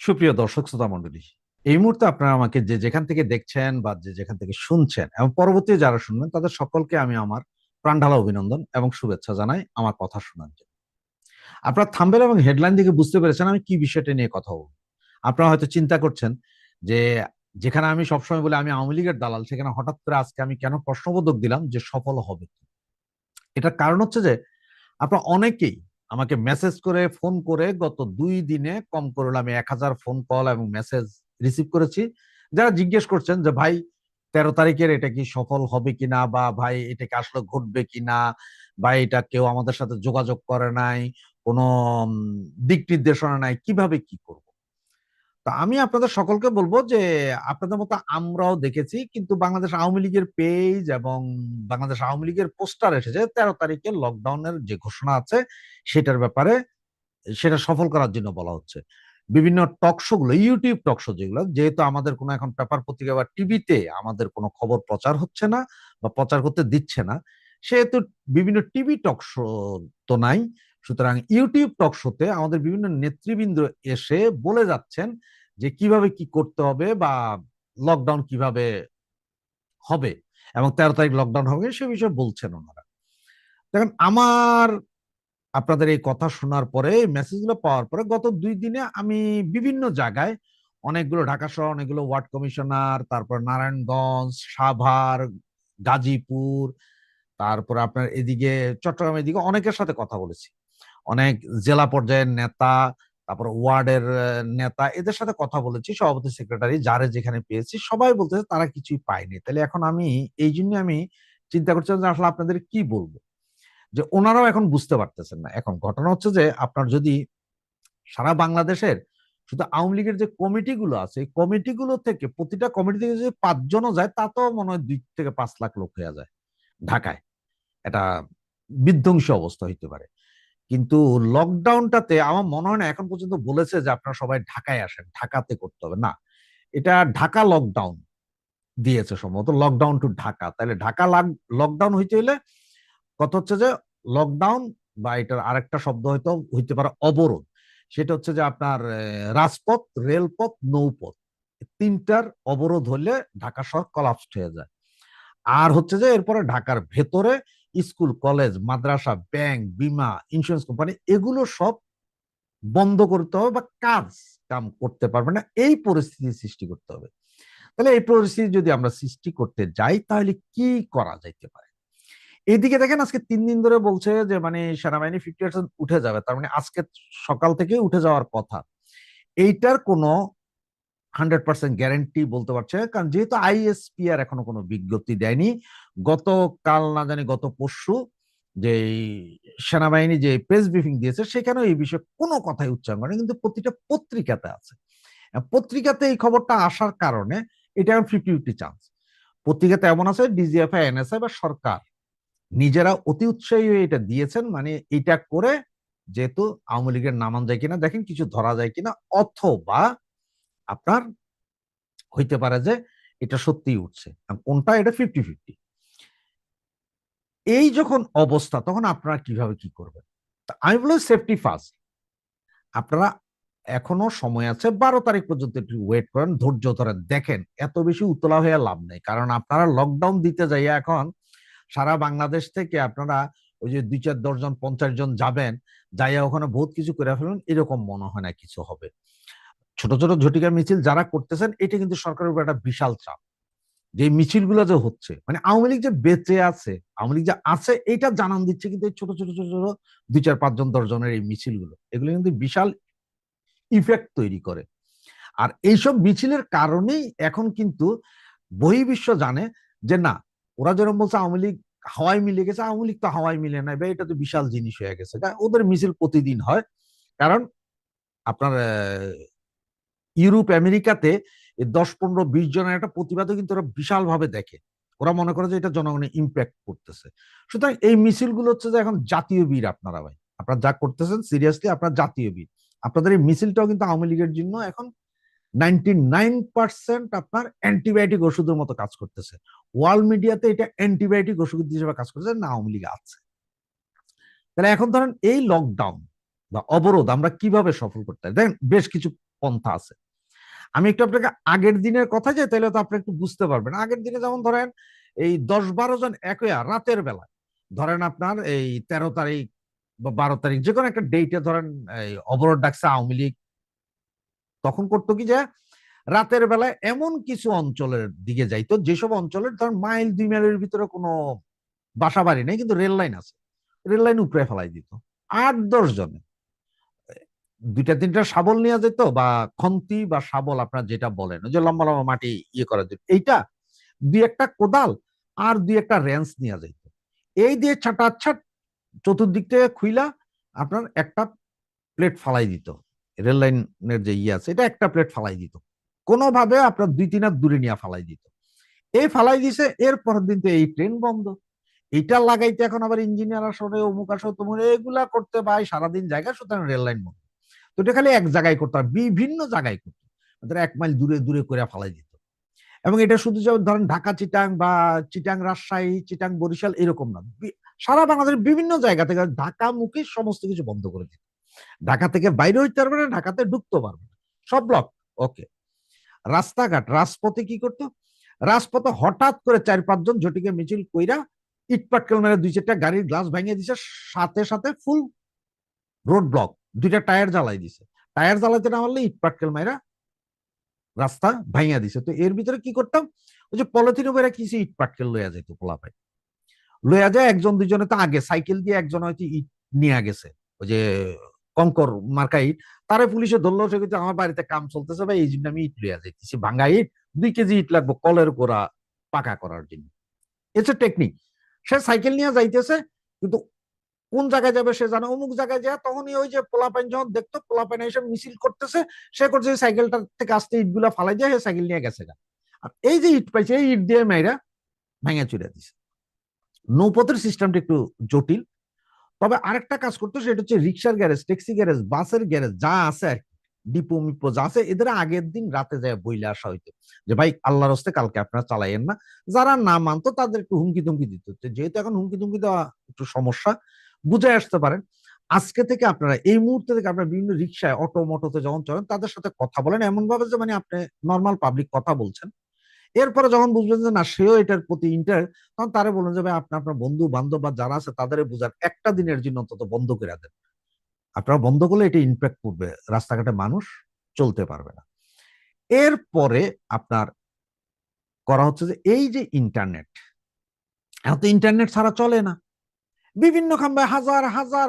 সুপ্রিয় দর্শক শ্রোতা মন্ডলী এই মুহূর্তে আপনারা আমাকে যে যেখান থেকে দেখছেন বা যে যেখান থেকে শুনছেন এবং পরবর্তী যারা শুনবেন, তাদের সকলকে আমি আমার প্রাণঢালা অভিনন্দন এবং শুভেচ্ছা জানাই আমার কথা শোনার জন্য। আপনারা থাম্বেল এবং হেডলাইন থেকে বুঝতে পেরেছেন আমি কি বিষয়টা নিয়ে কথা বলব। আপনারা হয়তো চিন্তা করছেন যে যেখানে আমি সবসময় বলি আমি আওয়ামী লীগের দালাল, সেখানে হঠাৎ করে আজকে আমি কেন প্রশ্নবোধক দিলাম যে সফল হবে এটার কারণ হচ্ছে যে আপনারা অনেকেই আমাকে মেসেজ করে ফোন করে গত দুই দিনে কম করে আমি এক হাজার ফোন কল এবং মেসেজ রিসিভ করেছি। যারা জিজ্ঞেস করছেন যে, ভাই, তেরো তারিখের এটা কি সফল হবে কিনা? বা ভাই এটাকে আসলে ঘটবে কিনা? বা এটা কেউ আমাদের সাথে যোগাযোগ করে নাই? কোনো দিক নির্দেশনা নাই? কীভাবে কি করব? তা আমি আপনাদের সকলকে বলব যে, আপনাদের মতো আমরাও দেখেছি, কিন্তু বাংলাদেশ আওয়ামী লীগের পেজ এবং বাংলাদেশ আওয়ামী লীগের পোস্টার এসেছে, তেরো তারিখে লকডাউনের যে ঘোষণা আছে, সেটার ব্যাপারে সেটা সফল করার জন্য বলা হচ্ছে। বিভিন্ন টকশো গুলো ইউটিউব টকশো যেগুলো, যেহেতু আমাদের কোনো এখন পেপার পত্রিকা বা টিভিতে আমাদের কোনো খবর প্রচার হচ্ছে না বা প্রচার করতে দিচ্ছে না, সেহেতু বিভিন্ন টিভি টকশো তো নাই। সুতরাং ইউটিউব টকশোতে আমাদের বিভিন্ন নেতৃবৃন্দ এসে বলে যাচ্ছেন যে কীভাবে কি করতে হবে বা লকডাউন কীভাবে হবে এবং তেরো তারিখ লকডাউন হবে সে বিষয়ে বলছেন ওনারা। দেখেন, আমার আপনাদের এই কথা শোনার পরে মেসেজগুলো পাওয়ার পরে গত দুই দিনে আমি বিভিন্ন জায়গায় অনেকগুলো ঢাকা শহর, অনেকগুলো ওয়ার্ড কমিশনার, তারপর নারায়ণগঞ্জ, সাভার, গাজীপুর, তারপর আপনার এদিকে, চট্টগ্রাম এদিকে অনেকের সাথে কথা বলেছি। অনেক জেলা পর্যায়ের নেতা তারপর ওয়ার্ডের নেতা এদের সাথে কথা বলেছি, সভাপতি, সেক্রেটারি, যারে যেখানে পেয়েছি, সবাই বলতেছে তারা কিছুই পায়নি। তাহলে এখন আমি এই জন্য আমি চিন্তা করছিলাম যে আসলে আপনাদের কি বলব? যে ওনারাও এখন বুঝতে পারতেছেন না। এখন ঘটনা হচ্ছে যে আপনার যদি সারা বাংলাদেশের শুধু আওয়ামী লীগের যে কমিটিগুলো আছে কমিটিগুলো থেকে, প্রতিটা কমিটি থেকে যদি পাঁচজনও যায়, তাতেও মনে হয় দুই থেকে পাঁচ লাখ লোক হয়ে যায় ঢাকায়। এটা বিধ্বংসী অবস্থা হইতে পারে। কিন্তু লকডাউনটাতে আমার মনে হয় না এখন পর্যন্ত বলেছে যে আপনারা সবাই ঢাকায় আসেন, ঢাকাতে করতে হবে। না, এটা ঢাকা লকডাউন দিয়েছে সম্ভবত লকডাউন টু ঢাকা। তাহলে ঢাকা লকডাউন হইতে হলে কথা হচ্ছে যে লকডাউন বা এটার আরেকটা শব্দ হয়তো, হইতে পারে অবরোধ। সেটা হচ্ছে যে আপনার রাজপথ, রেলপথ, নৌপথ তিনটার অবরোধ হলে ঢাকা শহর কলাপসড হয়ে যায়। আর হচ্ছে যে এরপরে ঢাকার ভেতরে স্কুল, কলেজ, মাদ্রাসা, ব্যাংক, বিমা ইন্স্যুরেন্স কোম্পানি এগুলো সব বন্ধ করতে হবে বা কাজ কাম করতে পারবে না। এই পরিস্থিতি সৃষ্টি করতে হবে। তাহলে এই পরিস্থিতি যদি আমরা সৃষ্টি করতে যাই, তাহলে কি করা যাইতে পারে? এইদিকে দেখেন আজকে তিন দিন ধরে বলছে যে মানে সেনাবাহিনী ফিফটি পার্সেন্ট উঠে যাবে। তার মানে আজকে সকাল থেকে উঠে যাওয়ার কথা। এইটার কোনো হান্ড্রেড পার্সেন্ট গ্যারেন্টি বলতে পারছে। কারণ যেহেতু আইএসপি আর এখনও কোনো বিজ্ঞপ্তি দেয়নি, গতকাল না জানি গত পরশু যে সেনাবাহিনী যে প্রেস ব্রিফিং দিয়েছে, সেখানেও এই বিষয়ে কোনো কথাই উচ্চারণ করে কিন্তু প্রতিটা পত্রিকাতে আছে। পত্রিকাতে এই খবরটা আসার কারণে এটা এখন ফিফটি ফিফটি চান্স পত্রিকাতে এমন আছে, ডিজিএফআই, এনএসআই বা সরকার নিজেরা অতি উৎসাহী হয়ে এটা দিয়েছেন মানে এটা করে যেহেতু আওয়ামী লীগের নামান যায় কিনা, দেখেন কিছু ধরা যায় কিনা, অথবা আপনার হইতে পারে যে এটা সত্যি উঠছে। কোনটা? এটা ফিফটি ফিফটি এই যখন অবস্থা, তখন আপনারা কীভাবে কি করবেন? আমি বলি সেফটি ফার্স্ট আপনারা এখনও সময় আছে, বারো তারিখ পর্যন্ত একটু ওয়েট করেন, ধৈর্য ধরেন। দেখেন, এত বেশি উতলা হয়ে লাভ নেই। কারণ আপনারা লকডাউন দিতে যাইয়া এখন সারা বাংলাদেশ থেকে আপনারা ওই যে দুই চার দশজন পঞ্চাশ জন যাবেন, যাইয়া ওখানে বহুত কিছু করে ফেলবেন, এরকম মনে হয় না কিছু হবে। ছোট ছোট ঝটিকা মিছিল যারা করতেছেন, এটা কিন্তু সরকারের উপর একটা বিশাল চাপ। যে মিছিলগুলো যে হচ্ছে মানে আওয়ামী লীগ যে বেঁচে আছে, আওয়ামী লীগ যে আছে, এটা জানান দিচ্ছে কিন্তু এই ছোট ছোট ছোট ছোট দুই চার পাঁচজন, দশজনের এই মিছিলগুলো। এগুলো কিন্তু বিশাল ইফেক্ট তৈরি করে। আর এইসব মিছিলের কারণেই এখন কিন্তু বহির্বিশ্ব জানে যে না, ওরা যেরকম বলছে আওয়ামী লীগ হাওয়াই মিলে গেছে, আওয়ামী লীগ তো হাওয়াই মিলে নাই বা এটা তো বিশাল জিনিস হয়ে গেছে। ওদের মিছিল প্রতিদিন হয়। কারণ আপনার ইউরোপ, আমেরিকাতে দশ, পনেরো, বিশ জনের একটা প্রতিবাদও কিন্তু ওরা বিশাল ভাবে দেখে। ওরা মনে করে যে এটা জনগণের ইম্প্যাক্ট করতেছে। সুতরাং এই মিছিলগুলো হচ্ছে যে এখন জাতীয় বীর আপনারা ভাই। আপনারা যা করতেছেন সিরিয়াসলি আপনার জাতীয় বীর। আপনাদের এই মিছিলটাও কিন্তু আওয়ামী লীগের জন্য এখন নাইনটি নাইন পার্সেন্ট আপনার অ্যান্টিবায়োটিক ওষুধের মতো কাজ করতেছে। ওয়ার্ল্ড মিডিয়াতে এটা অ্যান্টিবায়োটিক ওষুধ হিসেবে কাজ করতেছে, না আওয়ামী লীগ আছে। তাহলে এখন ধরেন এই লকডাউন বা অবরোধ আমরা কীভাবে সফল করতে পারি? দেখেন বেশ কিছু পন্থা আছে। আমি একটু আপনাকে আগের দিনের কথা যাই তাহলে তো আপনি একটু বুঝতে পারবেন। আগের দিনে যেমন ধরেন, এই দশ বারো জন একয়া রাতের বেলায়। ধরেন আপনার এই তেরো তারিখ বা বারো তারিখ যে কোনো একটা ডেটে ধরেন, এই অবরোধ ডাকছে আওয়ামী লীগ। তখন করতো কি যে, রাতের বেলায় এমন কিছু অঞ্চলের দিকে যাইতো, যেসব অঞ্চলের ধরেন মাইল দুই মাইলের ভিতরে কোনো বাসা বাড়ি নেই, কিন্তু রেল লাইন আছে। রেল লাইন উপরে ফেলাই দিত। আট দশ জনে। দুইটা তিনটা শাবল নিয়ে যেত বা খন্তি বা শাবল আপনার যেটা বলেন যে লম্বা লম্বা মাটি ইয়ে করার জন্য এইটা দুই একটা কোদাল আর দুই একটা রেঞ্চ নিয়ে যাইত এই দিয়ে ছাটাচ্ছাট চতুর্দিক থেকে খুইলা আপনার একটা প্লেট ফালাই দিত, রেল লাইনের যে ইয়ে আছে, এটা একটা প্লেট ফালাই দিত। কোনোভাবে আপনার দুই তিন হাত দূরে নিয়ে ফালাই দিত। এই ফালাই দিছে, এর পরের দিন তো এই ট্রেন বন্ধ। এটা লাগাইতে এখন আবার ইঞ্জিনিয়ার আসলে অমুক আসো তোমার এগুলা করতে ভাই সারাদিন জায়গা সুতরাং রেল লাইন বন্ধ। এটা খালি এক জায়গায় করতাম বিভিন্ন জায়গায় করতো। এক মাইল দূরে দূরে করে ফালাই দিত। এবং এটা শুধু যেমন ধরেন ঢাকা, চিটাং বা চিটাং, রাজশাহী, চিটাং, বরিশাল এরকম না। সারা বাংলাদেশের বিভিন্ন জায়গা থেকে ঢাকা মুখে সমস্ত কিছু বন্ধ করে দিত। ঢাকা থেকে বাইরে হইতে পারবে না, ঢাকাতে ঢুকতে পারবে না। সব ব্লক ওকে রাস্তাঘাট, রাজপথে কি করতো? রাজপথে হঠাৎ করে চার পাঁচজন জটিকে মিছিল কইরা ইট পাটকেল মেরে দুই চারটা গাড়ির গ্লাস ভেঙে দিছে, সাথে সাথে ফুল রোড ব্লক দুইটা টায়ার জ্বালাই দিছে। টায়ার জ্বালাইতে না পারলে ইট পাটকেল মেরা রাস্তা ভাইয়া দিছে। তো এর ভিতরে কি করতাম? ওই যে পলিথিন বেড়া কিছু ইট পাটকেল লইয়া যেত পোলাপাই লইয়া যায় একজন দুইজনে তো আগে, সাইকেল দিয়ে একজন হয়তো ইট নিয়ে গেছে। ওই যে কঙ্কর মার্কা ইট, তারে পুলিশে ধরলো, সে কিন্তু আমার বাড়িতে কাম চলতেছে ভাই, এই জন্য আমি ইট লইয়া যাইতেছি। ভাঙ্গা ইট, দুই কেজি ইট লাগবো কলের গোড়া পাকা করার জন্য। এসে টেকনিক সে সাইকেল নিয়ে যাইতেছে, কিন্তু কোন জায়গায় যাবে সে জানে। অমুক জায়গায় যায়, তখনই ওই যে পোলাপাইন যখন দেখতো, পোলাপাইন এসে মিছিল করতেছে, সে করছে সাইকেলটা থেকে আসতে ইটগুলা ফালাই দিয়ে সাইকেল নিয়ে গেছে আর এই যে ইট পাইছে, এই ইট দিয়ে মেয়েরা ভেঙে চুরে দিছে। নৌপথের সিস্টেমটা একটু জটিল। তবে আরেকটা কাজ করতো, সেটা হচ্ছে রিক্সার গ্যারেজ ট্যাক্সি গ্যারেজ বাসের গ্যারেজ যা আছে আর ডিপো, মিপো, যা আছে, এদের আগের দিন রাতে যায় বইলে আসা হইতো। যে ভাই, আল্লাহর হস্তে কালকে আপনারা চালাইয়েন না। যারা না মানতো, তাদের একটু হুমকি তুমকি দিত যেহেতু এখন হুমকি তুমকি দেওয়া একটু সমস্যা বুঝে আসতে পারেন। আজকে থেকে আপনারা এই মুহূর্তে থেকে আপনারা বিভিন্ন রিক্সায়, অটো, মোটোতে যখন চলেন তাদের সাথে কথা বলেন। এমন ভাবে যে মানে আপনি নর্মাল পাবলিক কথা বলছেন। এরপরে যখন বুঝবেন যে না, সেও এটার প্রতি ইন্টার তখন তারা বলুন যে, ভাই, আপনি, আপনার বন্ধু, বান্ধব বা যারা আছে তাদের বুঝার একটা দিনের জন্য অন্তত বন্ধ করে দেন। আপনারা বন্ধ করলে এটা ইম্প্যাক্ট করবে। রাস্তাঘাটে মানুষ চলতে পারবে না। এরপরে আপনার করা হচ্ছে যে, এই যে ইন্টারনেট এখন তো ইন্টারনেট ছাড়া চলে না। বিভিন্ন খাম্বায় হাজার হাজার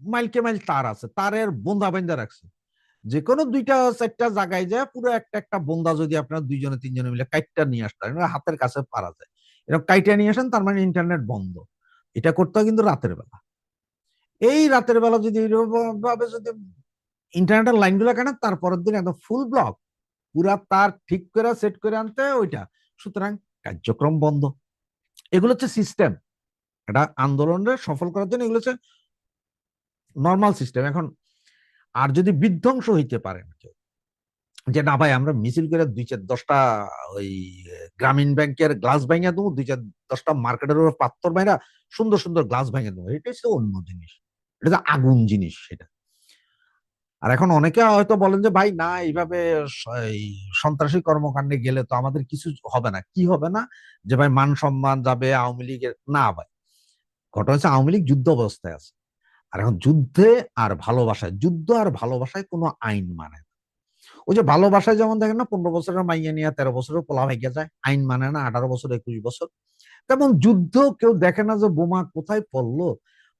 মাইলকে মাইল তার আছে, তারের বোন্দা বেন্দা রাখছে। যে কোনো দুইটা, চারটা জায়গায় যায়, পুরো একটা একটা বোন্দা যদি আপনার দুইজনে, তিনজনে মিলে কাইটটা নিয়ে আসতে পারেন হাতের কাছে পারা যায়। এরকম কাইটা নিয়ে আসেন, তার মানে ইন্টারনেট বন্ধ। এটা করতে হয় কিন্তু রাতের বেলা। এই রাতের বেলা যদি ভাবে যদি ইন্টারনেটের লাইনগুলো কেনেন তারপরের দিন একদম ফুল ব্লক পুরা তার ঠিক করে সেট করে আনতে ওইটা। সুতরাং কার্যক্রম বন্ধ। এগুলো হচ্ছে সিস্টেম এটা আন্দোলনের সফল করার জন্য এগুলো হচ্ছে নর্মাল সিস্টেম এখন, আর যদি বিধ্বংস হইতে পারেন কেউ, যে না ভাই, আমরা মিছিল করে দুই চার দশটা ওই গ্রামীণ ব্যাংকের গ্লাস ভেঙে দেবো, দুই চার দশটা মার্কেটের উপর পাত্তর ভাইরা সুন্দর সুন্দর গ্লাস ভেঙে দেবো। এটা হচ্ছে অন্য জিনিস। এটা হচ্ছে আগুন জিনিস সেটা। আর এখন অনেকে হয়তো বলেন যে, ভাই, না, এইভাবে সন্ত্রাসী কর্মকাণ্ডে গেলে তো আমাদের কিছু হবে না। কি হবে না? যে ভাই, মান সম্মান যাবে, আওয়ামী লীগের, না ভাই। ঘটনা হচ্ছে আওয়ামী লীগ যুদ্ধ অবস্থায় আছে। আর এখন যুদ্ধে আর ভালোবাসায়, যুদ্ধ আর ভালোবাসায় কোনো আইন মানে না। ওই যে ভালোবাসায় যেমন দেখেন না, পনেরো বছরের মাইয়া নিয়ে, তেরো বছরের পোলা হয়ে যায়, আইন মানে না, আঠারো বছর, একুশ বছর। তেমন যুদ্ধ কেউ দেখে না যে বোমা কোথায় পড়ল,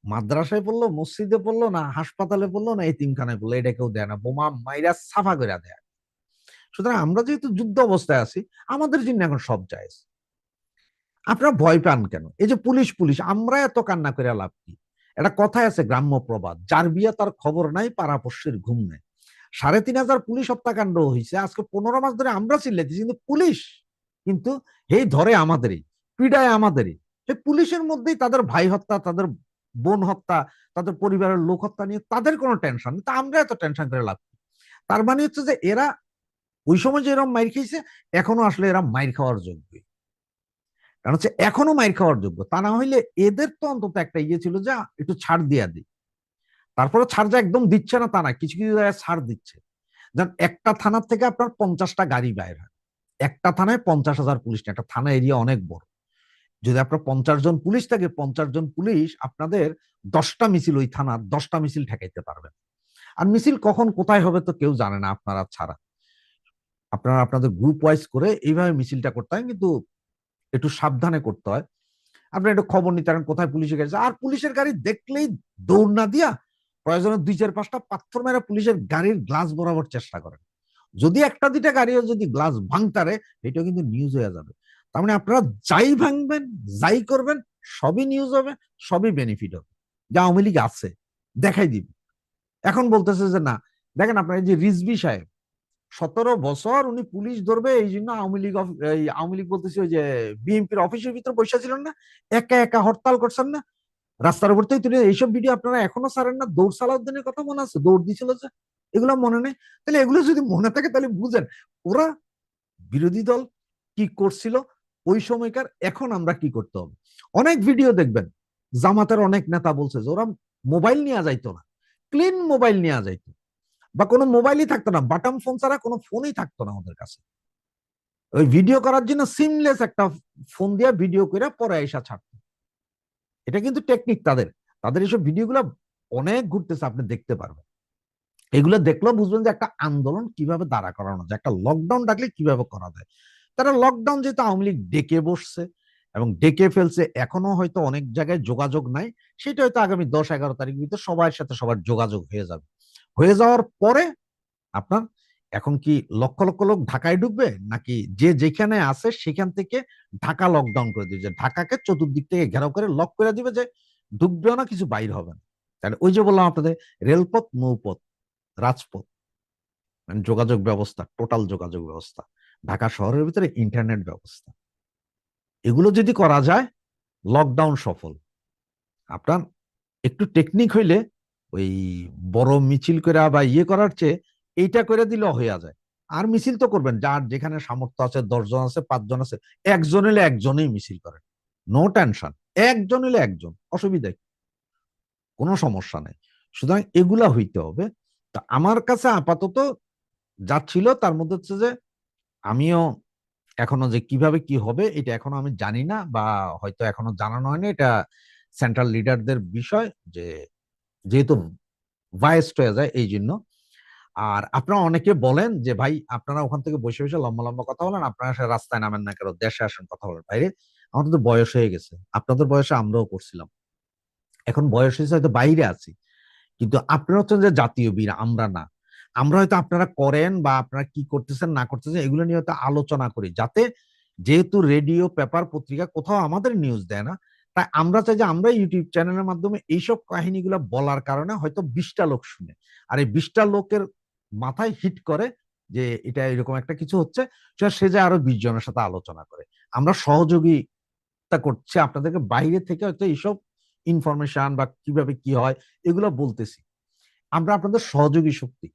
মাদ্রাসায় পড়ল, মসজিদে পড়ল না, হাসপাতালে পড়ল না, এতিমখানায় পড়ল, এটা কেউ দেয় না। বোমা মাইরা সাফা করে দেয়। সুতরাং আমরা যেহেতু যুদ্ধ অবস্থায় আছি, আমাদের জন্য এখন সব যায় আপনারা ভয় পান কেন? এই যে পুলিশ পুলিশ, আমরা এত কান্না করে লাভ কি? একটা কথায় আছে গ্রাম্য প্রবাদ, যার বিয়ে তার খবর নাই, পাড়াপড়শির ঘুম নেই। সাড়ে তিন হাজার পুলিশ হত্যাকাণ্ড হয়েছে আজকে পনেরো মাস ধরে আমরা চিল্লাইতেছি, কিন্তু পুলিশ, কিন্তু এই ধরে আমাদেরই, পীড়ায় আমাদেরই সেই পুলিশের মধ্যেই তাদের ভাই হত্যা, তাদের বোন হত্যা, তাদের পরিবারের লোক হত্যা নিয়ে তাদের কোনো টেনশন নেই, তা আমরা এত টেনশন করে লাভ তার মানে হচ্ছে যে এরা ওই সময় যে এরকম মাইর খেয়েছে, এখনও আসলে এরা মাইর খাওয়ার যোগ্যই। কারণ হচ্ছে এখনও মাইর খাওয়ার যোগ্য। তা না হইলে এদের তো অন্তত একটা ইয়ে ছিল যা, একটু ছাড় দিয়া দিই। তারপরে ছাড় যা একদম দিচ্ছে না তা না, কিছু কিছু জায়গায় ছাড় দিচ্ছে। যেন একটা থানার থেকে আপনার পঞ্চাশটা গাড়ি বাইর হয়। একটা থানায় পঞ্চাশ হাজার পুলিশ একটা থানা এরিয়া অনেক বড়। যদি আপনার পঞ্চাশ জন পুলিশ থাকে, পঞ্চাশ জন পুলিশ আপনাদের দশটা মিছিল ওই থানার দশটা মিছিল ঠেকাইতে পারবেন আর মিছিল কখন কোথায় হবে তো কেউ জানে না আপনারা ছাড়া। আপনারা, আপনাদের গ্রুপ ওয়াইজ করে এইভাবে মিছিলটা করতে হয়, কিন্তু একটু সাবধানে করতে হয়। আপনার একটু খবর নিতে পারেন কোথায় পুলিশের গাড়ি। আর পুলিশের গাড়ি দেখলেই দৌড় না দিয়া প্রয়োজনে দুই চার পাঁচটা পাথর মেরা পুলিশের গাড়ির গ্লাস বরাবর চেষ্টা করেন। যদি একটা দুইটা গাড়িও যদি গ্লাস ভাঙতারে, এটাও কিন্তু নিউজ হয়ে যাবে। তার মানে আপনারা যাই ভাঙবেন, যাই করবেন, সবই নিউজ হবে, সবই বেনিফিট হবে। যা আওয়ামী লীগ আছে, দেখাই দিব। এখন বলতেছে যে না, দেখেন আপনার এই যে রিজবি সাহেব সতেরো বছর উনি পুলিশ ধরবে, এই জন্য আওয়ামী লীগ আওয়ামী লীগ বলতেছে যে বিএনপির অফিসের ভিতরে বসে ছিলেন না, একা একা হরতাল করছেন না। রাস্তার উপর থেকে তুলে এইসব ভিডিও আপনারা এখনও ছাড়েন না। দৌড় সালাউদ্দিনের কথা মনে আছে? দৌড় দিছিল যে, এগুলো মনে নেই। তাহলে এগুলো যদি মনে থাকে তাহলে বুঝেন, ওরা বিরোধী দল কি করছিল, ওই সময়কার এখন আমরা কি করতে হবে? অনেক ভিডিও দেখবেন, জামাতের অনেক নেতা বলছে যে, ওরা মোবাইল নেওয়া যাইতো না ক্লিন মোবাইল নেওয়া যাইতো। বা কোনো মোবাইলই থাকতো না, বাটন ফোন ছাড়া কোনো ফোনই থাকতো না ওদের কাছে। ওই ভিডিও করার জন্য সিমলেস একটা ফোন দিয়ে ভিডিও করে পরে এসা ছাড়তো। এটা কিন্তু টেকনিক তাদের। তাদের এসব ভিডিওগুলো অনেক ঘুরতেছে, আপনি দেখতে পারবেন। এগুলো দেখলেও বুঝবেন যে একটা আন্দোলন কীভাবে দাঁড়া করানো যায়, একটা লকডাউন ডাকলে কীভাবে করা যায়। তারা লকডাউন যেহেতু আওয়ামী লীগ ডেকে বসছে এবং ডেকে ফেলছে, এখনও হয়তো অনেক জায়গায় যোগাযোগ নাই, সেটা হয়তো আগামী দশ এগারো তারিখ ভিতরে সবার সাথে সবার যোগাযোগ হয়ে যাবে। হয়ে যাওয়ার পরে আপনার এখন কি লক্ষ লক্ষ লোক ঢাকায় ঢুকবে? নাকি যে যেখানে আছে সেখান থেকে ঢাকা লকডাউন করে দিবে? যে ঢাকাকে চতুর্দিক থেকে ঘেরাও করে লক করে দিবে যে ঢুকবেও না, কিছু বাইর হবে না। তাহলে ওই যে বললাম আপনাদের, রেলপথ, নৌপথ, রাজপথ মানে যোগাযোগ ব্যবস্থা টোটাল যোগাযোগ ব্যবস্থা, ঢাকা শহরের ভিতরে ইন্টারনেট ব্যবস্থা। এগুলো যদি করা যায় লকডাউন সফল। আপনার একটু টেকনিক হইলে ওই বড় মিছিল করে বা ইয়ে করার চেয়ে এইটা করে দিলে হইয়া যায়। আর মিছিল তো করবেন, যার যেখানে সামর্থ্য আছে দশজন আছে পাঁচজন আছে, একজন এলে একজনেই মিছিল করেন নো টেনশন একজন এলে একজন, অসুবিধা? কোনো সমস্যা নেই। সুতরাং এগুলা হইতে হবে। তা আমার কাছে আপাতত যা ছিল তার মধ্যে হচ্ছে যে, আমিও এখনও যে কীভাবে কি হবে, এটা এখনও আমি জানি না বা হয়তো এখনও জানানো হয়নি। এটা সেন্ট্রাল লিডারদের বিষয় যে যেহেতু ভাইস্ট হয়ে যায়, এই জন্য। আর আপনারা অনেকে বলেন যে, ভাই, আপনারা ওখান থেকে বসে বসে লম্বা লম্বা কথা বলেন, আপনারা রাস্তায় নামেন না কেন? দেশে আসেন, কথা বলেন। বাইরে আমাদের তো বয়স হয়ে গেছে। আপনাদের বয়সে আমরাও করছিলাম। এখন বয়স হয়েছে, হয়তো বাইরে আছি। কিন্তু আপনারা হচ্ছেন যে জাতীয় বীর, আমরা না। আমরা হয়তো আপনারা করেন বা আপনারা কি করতেছেন, না করতেছেন, এগুলো নিয়ে হয়তো আলোচনা করি। যাতে যেহেতু রেডিও, পেপার পত্রিকা কোথাও আমাদের নিউজ দেয় না তাই আমরা চাই যে আমরা ইউটিউব চ্যানেলের মাধ্যমে এইসব কাহিনীগুলো বলার কারণে হয়তো বিশটা লোক শুনে। আর এই বিশটা লোকের মাথায় হিট করে যে এটা এরকম একটা কিছু হচ্ছে সে যে আরও বিশ জনের সাথে আলোচনা করে। আমরা সহযোগিতা করছি আপনাদেরকে বাইরে থেকে হয়তো এইসব ইনফরমেশন বা কীভাবে কি হয় এগুলো বলতেছি। আমরা আপনাদের সহযোগী শক্তি।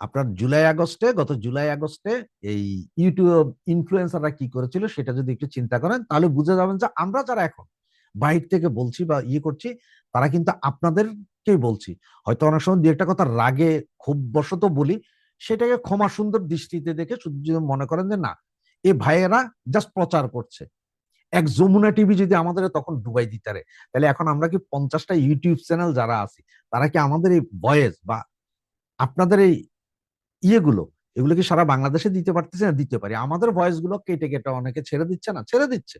আপনার জুলাই আগস্টে, গত জুলাই আগস্টে এই ইউটিউব ইনফ্লুয়েন্সাররা কি করেছিল সেটা যদি একটু চিন্তা করেন, তাহলে বুঝে যাবেন যে আমরা যারা এখন বাইরে থেকে বলছি বা ইয়ে করছি, তারা কিন্তু আপনাদেরকেই বলছি। হয়তো অনেক সময় দু একটা কথা রাগে খুব বশত বলি, সেটাকে ক্ষমা সুন্দর দৃষ্টিতে দেখে শুধু মনে করেন যে না, এ ভাইয়েরা জাস্ট প্রচার করছে। এক যমুনা টিভি যদি আমাদের তখন ডুবাই দিতে পারে, তাহলে এখন আমরা কি পঞ্চাশটা ইউটিউব চ্যানেল যারা আছি, তারা কি আমাদের এই ভয়েস বা আপনাদের এই ইয়েগুলো, এগুলো কি সারা বাংলাদেশে দিতে পারতেছে না? দিতে পারি। আমাদের ভয়েসগুলো কেটে কেটে অনেকে ছেড়ে দিচ্ছে না? ছেড়ে দিচ্ছে।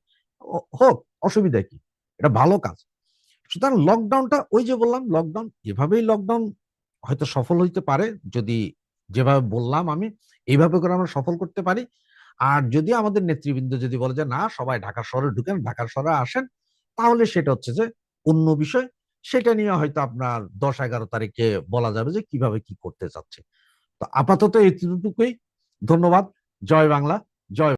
হোক, অসুবিধা কি? এটা ভালো কাজ। সুতরাং লকডাউনটা ওই যে বললাম লকডাউন এভাবেই লকডাউন হয়তো সফল হইতে পারে, যদি যেভাবে বললাম আমি, এইভাবে করে আমরা সফল করতে পারি। আর যদি আমাদের নেতৃবৃন্দ যদি বলে যে, না, সবাই ঢাকা শহরে ঢুকেন, ঢাকার শহরে আসেন, তাহলে সেটা হচ্ছে যে, অন্য বিষয়। সেটা নিয়ে হয়তো আপনার দশ এগারো তারিখে বলা যাবে যে, কীভাবে কি করতে চাচ্ছে। তো আপাতত এইটুকুই ধন্যবাদ। জয় বাংলা। জয়